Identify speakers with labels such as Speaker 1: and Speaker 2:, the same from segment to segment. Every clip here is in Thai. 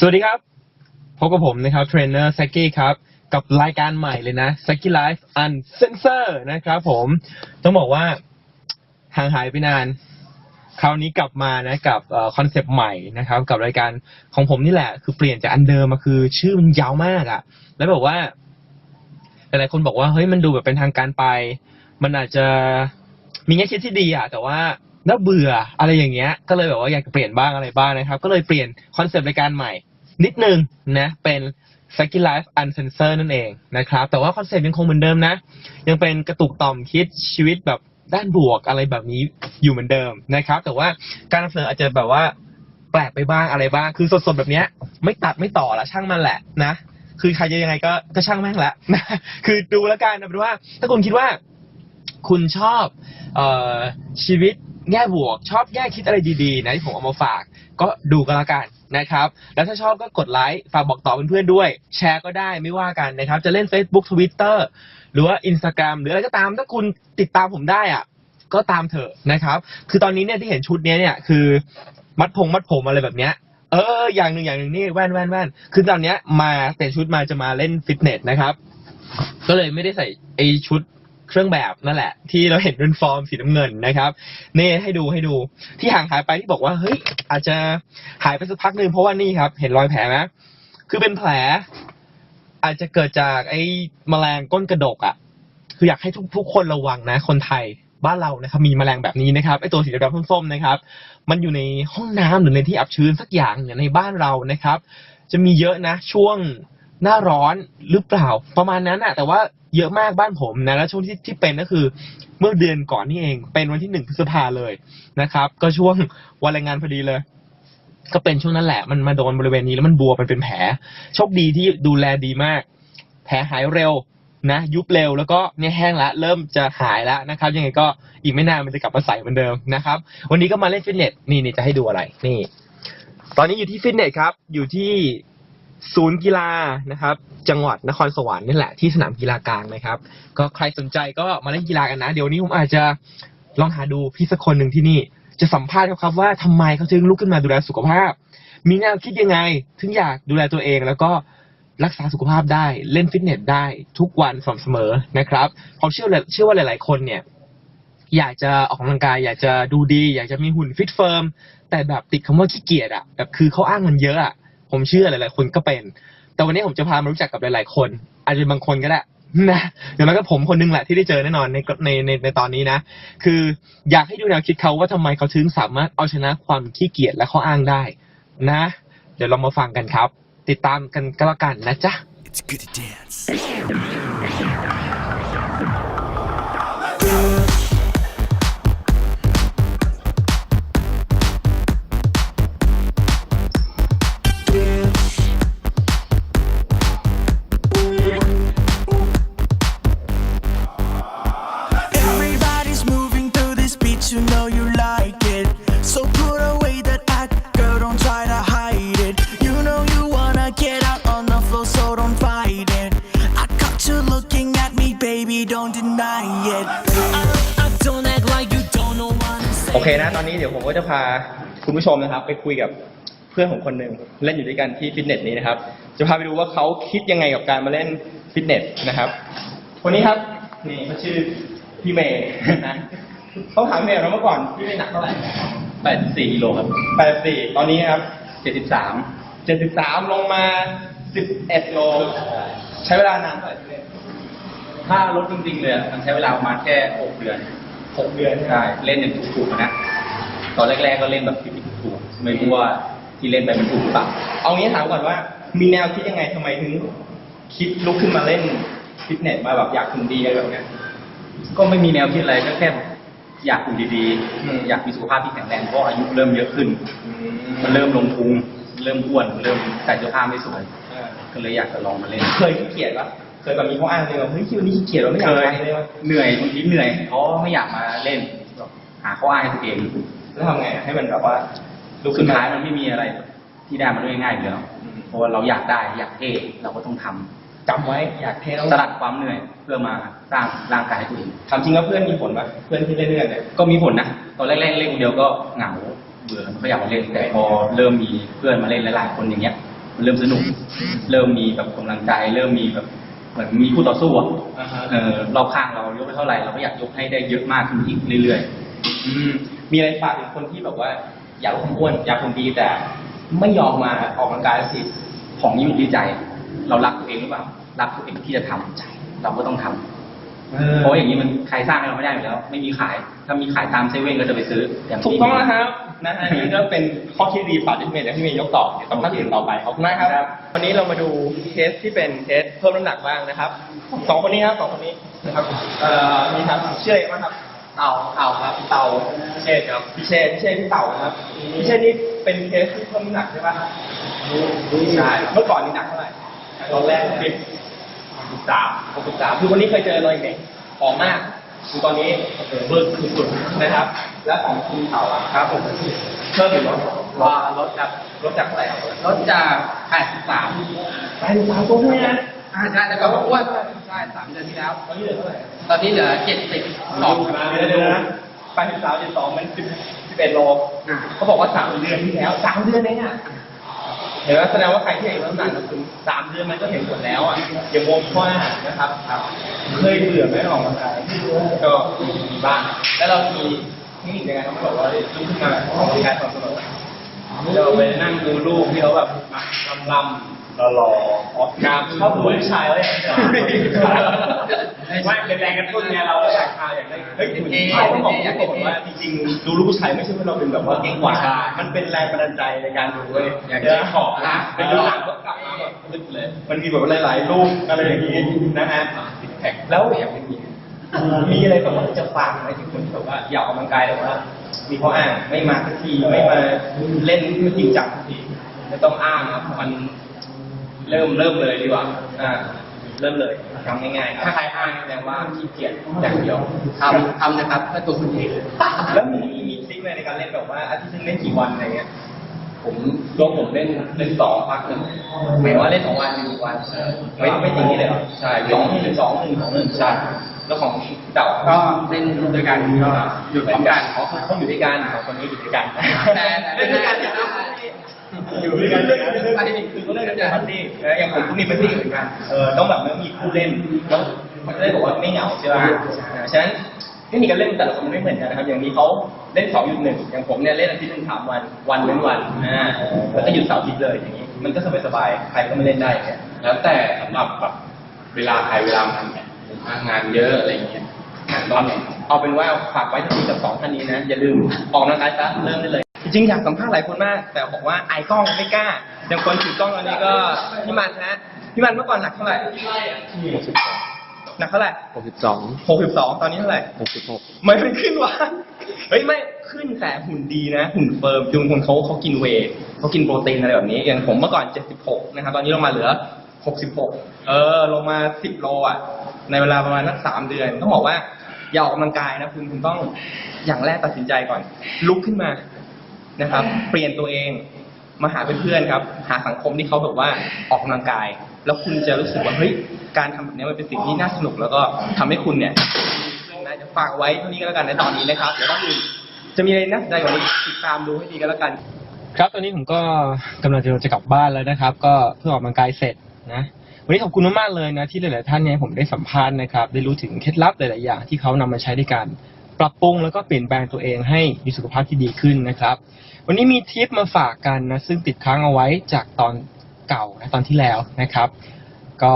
Speaker 1: สวัสดีครับ พบกับผมนะครับเทรนเนอร์แซกกี้ครับ กับรายการใหม่เลยนะ s a k i Life Uncensored นะครับผมต้องบอกว่าห่างหายไปนาน คราวนี้กลับมานะกับคอนเซปต์ใหม่นะครับ กับรายการของผมนี่แหละ คือเปลี่ยนจากอันเดิมมาคือ ชื่อมันยาวมากอะแล้วบอกว่าหลายๆคนบอกว่าเฮ้ยมันดูแบบเป็นทางการไป มันอาจจะมีแง่คิดที่ดีอะแต่ว่าน่าเบื่ออะไรอย่างเงี้ย ก็เลยแบบว่าอยากเปลี่ยนบ้างอะไรบ้างนะครับ ก็เลยเปลี่ยนคอนเซปต์รายการใหม่ นิดนึงนะเป็น s a k i Life Uncensored นั่นเองนะครับ แต่ว่าคอนเซ็ปต์ยังคงเหมือนเดิมนะ ยังเป็นกระตุกต่อมคิดชีวิตแบบด้านบวกอะไรแบบนี้อยู่เหมือนเดิมนะครับ แต่ว่าการนำเสนออาจจะแบบว่าแปลกไปบ้างอะไรบ้าง คือสดๆแบบเนี้ย ไม่ตัดไม่ต่อละช่างมันแหละนะ คือใครจะยังไงก็ก็ช่างแม่งละนะคือดูแล้วกันนะเป็นว่า ถ้าคุณคิดว่า คุณชอบออชีวิต แง่บวก ชอบแง่คิดอะไรดีๆนะที่ผมเอามาฝาก ก็ดูกันละกันนะครับ แล้วถ้าชอบก็กดไลค์ฝากบอกต่อเพื่อนๆด้วย แชร์ก็ได้ไม่ว่ากันนะครับ จะเล่น Facebook Twitter หรือว่า Instagram หรืออะไรก็ตามถ้าคุณติดตามผมได้อะก็ตามเถอะนะครับ คือตอนนี้เนี่ยที่เห็นชุดเนี้ยเนี่ยคือ มัดพงมัดผมอะไรแบบเนี้ยเออ อย่างหนึ่งอย่างหนึ่งนี่แว่นแว่นแว่นคือตอนเนี้ยมาแต่งชุดมาจะมาเล่นฟิตเนสนะครับ ก็เลยไม่ได้ใส่ไอชุด เครื่องแบบนั่นแหละ ที่เราเห็นเป็นฟอร์มสีน้ำเงินนะครับนี่ให้ดูให้ดูที่ห่างหายไปที่บอกว่าเฮ้ยอาจจะหายไปสักพักหนึ่งเพราะว่านี่ครับ เห็นรอยแผลไหมคือเป็นแผล อาจจะเกิดจากไอ้แมลงก้นกระดกอะ คืออยากให้ทุกทุกคนระวังนะ คนไทยบ้านเรานะครับมีแมลงแบบนี้นะครับไอ้ตัวสีดำๆส้มๆนะครับ มันอยู่ในห้องน้ำหรือในที่อับชื้นสักอย่างเนี่ยในบ้านเรานะครับ จะมีเยอะนะ ช่วง หน้าร้อนหรือเปล่าประมาณนั้นอะแต่ว่าเยอะมากบ้านผมนะแล้วช่วงที่ที่เป็นก็คือ เมื่อเดือนก่อนนี่เอง เป็นวันที่หนึ่งพฤษภาเลยนะครับ ก็ช่วงวันแรงงานพอดีเลย ก็เป็นช่วงนั้นแหละ มันมาโดนบริเวณนี้แล้วมันบวมมันเป็นแผลโชคดีที่ดูแลดีมาก แผลหายเร็วนะ ยุบเร็วแล้วก็เนี่ยแห้งละเริ่มจะหายแล้วนะครับ ยังไงก็อีกไม่นานมันจะกลับมาใสเหมือนเดิมนะครับ วันนี้ก็มาเล่นฟิตเนสนี่นี่จะให้ดูอะไรนี่ ตอนนี้อยู่ที่ฟิตเนสครับอยู่ที่ ศูนย์กีฬานะครับ จังหวัดนครสวรรค์นี่แหละที่สนามกีฬากลางนะครับ ก็ใครสนใจก็มาเล่นกีฬากันนะ เดี๋ยวนี้ผมอาจจะลองหาดูพี่สักคนหนึ่งที่นี่ จะสัมภาษณ์เขาครับว่าทำไมเขาถึงลุกขึ้นมาดูแลสุขภาพ มีแนวคิดยังไง ถึงอยากดูแลตัวเองแล้วก็รักษาสุขภาพได้เล่นฟิตเนสได้ทุกวันสม่ำเสมอนะครับผมเชื่อเชื่อว่าหลาย ๆ คนเนี่ย อยากจะออกกำลังกาย อยากจะดูดี อยากจะมีหุ่นฟิตเฟิร์มแต่แบบติดคำว่าขี้เกียจอะแบบคือเขาอ้างมันเยอะอะ ผมเชื่อหลาย ๆ คนก็เป็น แต่วันนี้ผมจะพามารู้จักกับหลาย ๆ คน อาจจะเป็นบางคนก็ได้นะเดี๋ยวแล้วก็ผมคนนึงแหละที่ได้เจอแน่นอนในในในในตอนนี้นะ คืออยากให้ดูแนวคิดเขาว่าทำไมเขาถึงสามารถเอาชนะความขี้เกียจและข้ออ้างได้นะ เดี๋ยวเรามาฟังกันครับ ติดตามกันก็แล้วกันนะจ๊ะ
Speaker 2: It's good to dance. You like it. So put away that act, girl, don't try to hide it. You know you wanna get out on the floor, so don't fight it. I caught you looking at me, baby, don't deny it. I, I don't act like you don't know what I'm saying.
Speaker 1: โอเคนะตอนนี้เดี๋ยวผมก็จะพาคุณผู้ชมนะครับ ไปคุยกับเพื่อนของคนหนึ่งเล่นอยู่ด้วยกันที่ฟิตเนสนี้นะครับ จะพาไปดูว่าเขาคิดยังไงกับการมาเล่นฟิตเนสนะครับคนนี้ครับนี่เขาชื่อพี่เมย์นะ เขาถามเมย์เราเมื่อก่อนพี่เมย์หนักเท่าไหร่
Speaker 3: แปดสี่กิโลครับ
Speaker 1: แปดสี่ตอนนี้ครับ
Speaker 3: เจ็ดสิบสาม
Speaker 1: เจ็ดสิบสามลงมาสิบเอ็ดโล ใช้เวลานานเท่าไหร่พี่เมย์
Speaker 3: ถ้าลดจริงๆเลยอะมันใช้เวลาประมาณแค่หกเดือน
Speaker 1: หกเดือน
Speaker 3: ใช่ เล่นอย่างถูกๆนะ ตอนแรกๆก็เล่นแบบผิดๆถูกๆไม่รู้ว่าที่เล่นไปมันถูกหรือเปล่า
Speaker 1: เอางี้ถามก่อนว่า มีแนวคิดยังไงทำไมถึง คิดลุกขึ้นมาเล่นฟิตเนสมาแบบอยากหุ่นดีอะไรแบบเนี้ย
Speaker 3: ก็ไม่มีแนวคิดอะไรก็แค่ อยากหุ่นดี
Speaker 1: อืม
Speaker 3: ๆอยากมีสุขภาพที่แข็งแรงเพราะอายุเริ่มเยอะขึ้น มันเริ่มลงพุงเริ่มอ้วนเริ่มใส่เสื้อผ้าไม่สวย
Speaker 1: เออ
Speaker 3: ก็เลยอยากจะลองมาเล่น
Speaker 1: เคยขี้เกียจปะเคยแบบมีข้ออ้างเลยว่าเฮ้ยคิวนี้ขี้เกียจเราไม่อยาก
Speaker 3: เคย
Speaker 1: ไปเลยวะ
Speaker 3: เหนื่อยบางทีเหนื่อยเพราะไม่อยากมาเล่น หาข้ออ้างให้ตัวเอง
Speaker 1: แล้วทำไงให้มันแบบว่าลุ
Speaker 3: ลู
Speaker 1: ก
Speaker 3: ก
Speaker 1: ขึ้
Speaker 3: สุ
Speaker 1: น
Speaker 3: ด
Speaker 1: มา
Speaker 3: ท้ายมันไม่มีอะไร ที่ได้มาด้วยง่ายอยู่แล้ว
Speaker 1: อืม
Speaker 3: เพราะว่าเราอยากได้อยากเท่เราก็ต้องทำ
Speaker 1: จำไว้อยากเทต้อง
Speaker 3: สลัดความเหนื่อย เพื่อมาสร้างร่างกายให้ตัวเอง
Speaker 1: ทำจริงแล้วเพื่อนมีผลปะเพื่อนที่เล่นด้วยกันเนี่ย
Speaker 3: ก็มีผลนะตอนแรกๆเล่นคนเดียวก็เหงาเบื่อไม่ค่อยอยากมาเล่นแต่พอเริ่มมีเพื่อนมาเล่นหลายๆคนอย่างเงี้ยมันเริ่มสนุก เริ่มมีแบบกำลังใจ เริ่มมีแบบเหมือนมีคู่ต่อสู้อะ
Speaker 1: อ่าฮะ
Speaker 3: เออรอบข้างเรายกไปเท่าไหร่เราก็อยากยกให้ได้เยอะมากขึ้นอีกเรื่อยๆ
Speaker 1: อืมมีอะไรฝากถึงคนที่แบบว่า อยากลดความอ้วนอยากคนดีแต่ ไม่ยอมมาออกกำลังกายสักที
Speaker 3: ของนี้อยู่ที่ใจ เรารักตัวเองหรือเปล่า รักตัวเองที่จะทำใจ เราก็ต้องทำเพราะอย่างนี้มันใครสร้างให้เราไม่ได้อยู่แล้ว ไม่มีขาย ถ้ามีขายตามเซเว่นก็จะไปซื้ออย่าง
Speaker 1: ถูก
Speaker 3: ที่
Speaker 1: ต้องแล้วครับนะฮะนี่ก็เป็นข้อคิดดีฝากที่เมย์และที่เมย์ยกต่อเดี๋ยวต้องท่านอื่นต่อไปขอบคุณมากครับวันนี้เรามาดูเคสที่เป็นเคสเพิ่มน้ำหนักบ้างนะครับสองคนนี้ครับสองคนนี้นะครับเอ่อมีครับชื่ออะไรบ้างครับเต่าเต่าครับเต่าพิเชษครับพิเชษพิเชษที่เต่านะครับพิเชษนี่เป็นเคสที่เพิ่มน้ำหนักใช่ปะใช่เมื่อก่อนนี่หนักเท่าไหร่ตอนแรก สิบสามหกสิบสามคือวันนี้เคยเจอเราอีกไหมผอมมากคือตอนนี้เบิร์ดสุดๆนะครับ และของคุณเต่าอะครับผมเพิ่มหรือลดว่าลดจากลดจากเท่าไหร่ครับ
Speaker 3: รถจาก83
Speaker 1: ไปดูสาวตัวด้วยนะ
Speaker 3: อ่าใช่แล้วก็อ้วนใช่สามเดือนที่แล้ว
Speaker 1: ตอนนี้เหลือเท่าไหร่
Speaker 3: ตอนนี้เหลือ70
Speaker 1: สองเดือนเลยนะไปถึงสาวเจ็ดสองมันสิบสิบเอ็ดโล
Speaker 3: อ่า
Speaker 1: เขาบอกว่าสามเดือนที่แล้วสามเดือนเองอะเห็นไหมแสดงว่าใครที่อายุน้ำหนักนะคุณสามเดือนมันก็เห็นผลแล้วอะอย่าโมงว่านะครับครับเคยเบื่อไหมออกกำลังกายก็มีบ้างแล้วเรามีเทคนิคยังไงครับบอกว่าลุกขึ้นมาออกกำลังกายสม่ำเสมอ เราไปนั่งดูรูปที่เขาแบบลำลำหล่อๆออกกล้ามชอบดูผู้ชายเลยไม่เป็นแรงกระตุ้นไงเราก็อยากทาอยากได้เฮ้ยคุณเขาต้องบอกทุกคนว่าจริงๆดูรูปผู้ชายไม่ใช่ว่าเราเป็นแบบว่าเก่งกว่ามันเป็นแรงบันดาลใจในการดูเลย
Speaker 3: อย่าง
Speaker 1: เดี๋ยว
Speaker 3: ที่
Speaker 1: ขอนะเป็นดูหนังก็กลับมาแบบลึกเลยมันมีแบบหลายๆรูปอะไรอย่างนี้นะฮะแล้วมีอะไรแบบว่าจะฝากอะไรถึงคนที่แบบว่าอยากออกกำลังกายแต่ว่า มีข้ออ้างไม่มาสักทีไม่มาเล่นไม่จริงจังสักทีไม่ต้องอ้างครับมันเริ่มเริ่มเลยดีกว่าอ่าเริ่มเลยทำง่ายๆครับถ้าใครอ้างแสดงว่าขี้เกียจอย่างเดียว
Speaker 3: ทำทำนะครับเพื่อตัวคุณเอง
Speaker 1: แล้วมีมีทริคไหมในการเล่นแบบว่าอาทิตย์นึงเล่นกี่วันอะไรเงี้ย
Speaker 3: ผมตัวผมเล่นเล่นสองพักหนึ่งหมายว่าเล่นสองวันหนึ่งวัน
Speaker 1: ไม่ไม่จริงนี่เลยเหรอ
Speaker 3: ใช่
Speaker 1: สองหนึ่งสองหนึ่งสองหนึ่ง
Speaker 3: ใช่
Speaker 1: แล้วของเต่า
Speaker 3: ก็เล่นด้วยกันก็หยุดพร้อมกัน
Speaker 1: เขาเขาอยู่ด้วยกันสองคนนี้อยู่ด้วยกัน
Speaker 3: แต่แต่
Speaker 1: เล่นด้วยกันอย่างนั้นอยู่ด้วยกันอย่างนั้นคือเขาเล่นกันอย่างปาร์ตี้เอออย่างผมพวกนี้เป็นพี่เหมือนกันเออต้องแบบต้องมีคู่เล่นแล้วมันจะได้บอกว่าไม่เหงาใช่ไหมอ่าฉะนั้นเทคนิคการเล่นแต่ละคนไม่เหมือนกันนะครับ อย่างนี้เขาเล่นสองหยุดหนึ่งอย่างผมเนี่ยเล่นอาทิตย์หนึ่งสามวันวันเว้นวันอ่าแล้วก็หยุดเสาร์อาทิตย์เลยอย่างนี้ มันก็สบายๆใครก็ไม่เล่นได้เนี่ย
Speaker 4: แล้วแต่สำหรับแบบเวลาใครเวลามันเนี่ยผมทำ งานเยอะอะไรอย่างเงี้ยตอนนี้
Speaker 1: เอาเป็นว่าฝากไว้ที่กับสองท่านนี้นะ อย่าลืมออกกำลังกายซะเริ่มได้เลย จริงๆอยากสัมภาษณ์หลายคนมาก แต่บอกว่าไอายกล้องไม่กล้าอย่างคนถือกล้องอันนี้ก็พี่มันนะพี่มันเมื่อก่อนหนักเท่าไหร่หนักเท่าไหร่
Speaker 4: หกสิบสอง
Speaker 1: หกสิบสองตอนนี้เท่าไหร่
Speaker 4: หกสิบหก
Speaker 1: ไม่มันขึ้นวะเฮ้ยไม่ขึ้นแต่หุ่นดีนะ หุ่นเฟิร์มจุงคนเขาเขากินเวย์เขากินโปรตีนอะไรแบบนี้อย่างผมเมื่อก่อนเจ็ดสิบหกนะครับตอนนี้ลงมาเหลือ หกสิบหกเออ ลงมาสิบโลอะ ในเวลาประมาณนักสามเดือน ต้องบอกว่า อย่าออกกำลังกายนะคุณคุณต้องอย่างแรกตัดสินใจก่อน ลุกขึ้นมานะครับ เปลี่ยนตัวเองมาหาเพื่อนๆครับ หาสังคมที่เขาแบบว่าออกกำลังกาย แล้วคุณจะรู้สึกว่าเฮ้ยการทำแบบนี้มันเป็นสิ่งที่น่าสนุก แล้วก็ทำให้คุณเนี่ยนะจะฝากไว้เท่านี้ก็แล้วกันในตอนนี้นะครับเดี๋ยวต้องอื่นจะมีอะไรน่าสนใจกว่านี้ติดตามดูให้ดีก็แล้วกัน ครับตอนนี้ผมก็กำลังจะจะกลับบ้านแล้วนะครับ ก็เพิ่งออกกำลังกายเสร็จ นะวันนี้ขอบคุณมากๆเลยนะที่หลาย ๆ ท่านเนี่ยผมได้สัมภาษณ์นะครับได้รู้ถึงเคล็ดลับหลาย ๆ อย่างที่เขานำมาใช้ในการปรับปรุงแล้วก็เปลี่ยนแปลงตัวเองให้มีสุขภาพที่ดีขึ้นนะครับ วันนี้มีทิปมาฝากกันนะซึ่งติดค้างเอาไว้จากตอนเก่านะตอนที่แล้วนะครับ ก็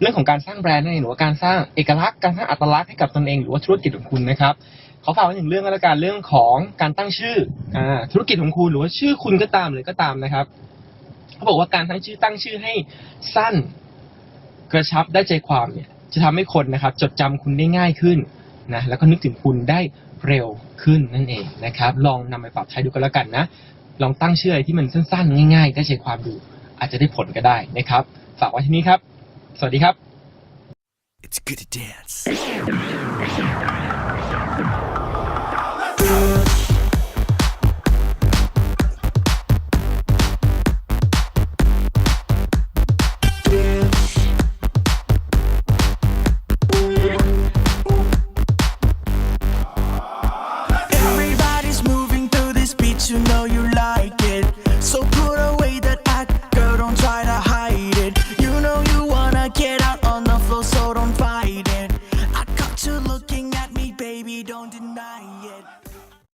Speaker 1: เรื่องของการสร้างแบรนด์นั่นเองหรือว่าการสร้างเอกลักษณ์การสร้างอัตลักษณ์ให้กับตนเองหรือว่าธุรกิจของคุณนะครับเขอฝากไว้ถึงเรื่องก็แล้วกันเรื่องของการตั้งชื่ออธุรกิจของคุณหรือว่าชื่อคุณก็ตามเลยก็ตามนะครับ เขาบอกว่าการตั้งชื่อตั้งชื่อให้สั้นกระชับได้ใจความเนี่ยจะทำให้คนนะครับ จดจำคุณได้ง่ายขึ้นนะแล้วก็นึกถึงคุณได้เร็วขึ้นนั่นเองนะครับ ลองนำไปปรับใช้ดูก็แล้วกันนะ ลองตั้งชื่ออะไรที่มันสั้นๆ ง่าย ๆ ได้ใจความดูอาจจะได้ผลก็ได้นะครับ ฝากไว้ที่นี้ครับ สวัสดีครับ
Speaker 2: It's good to dance.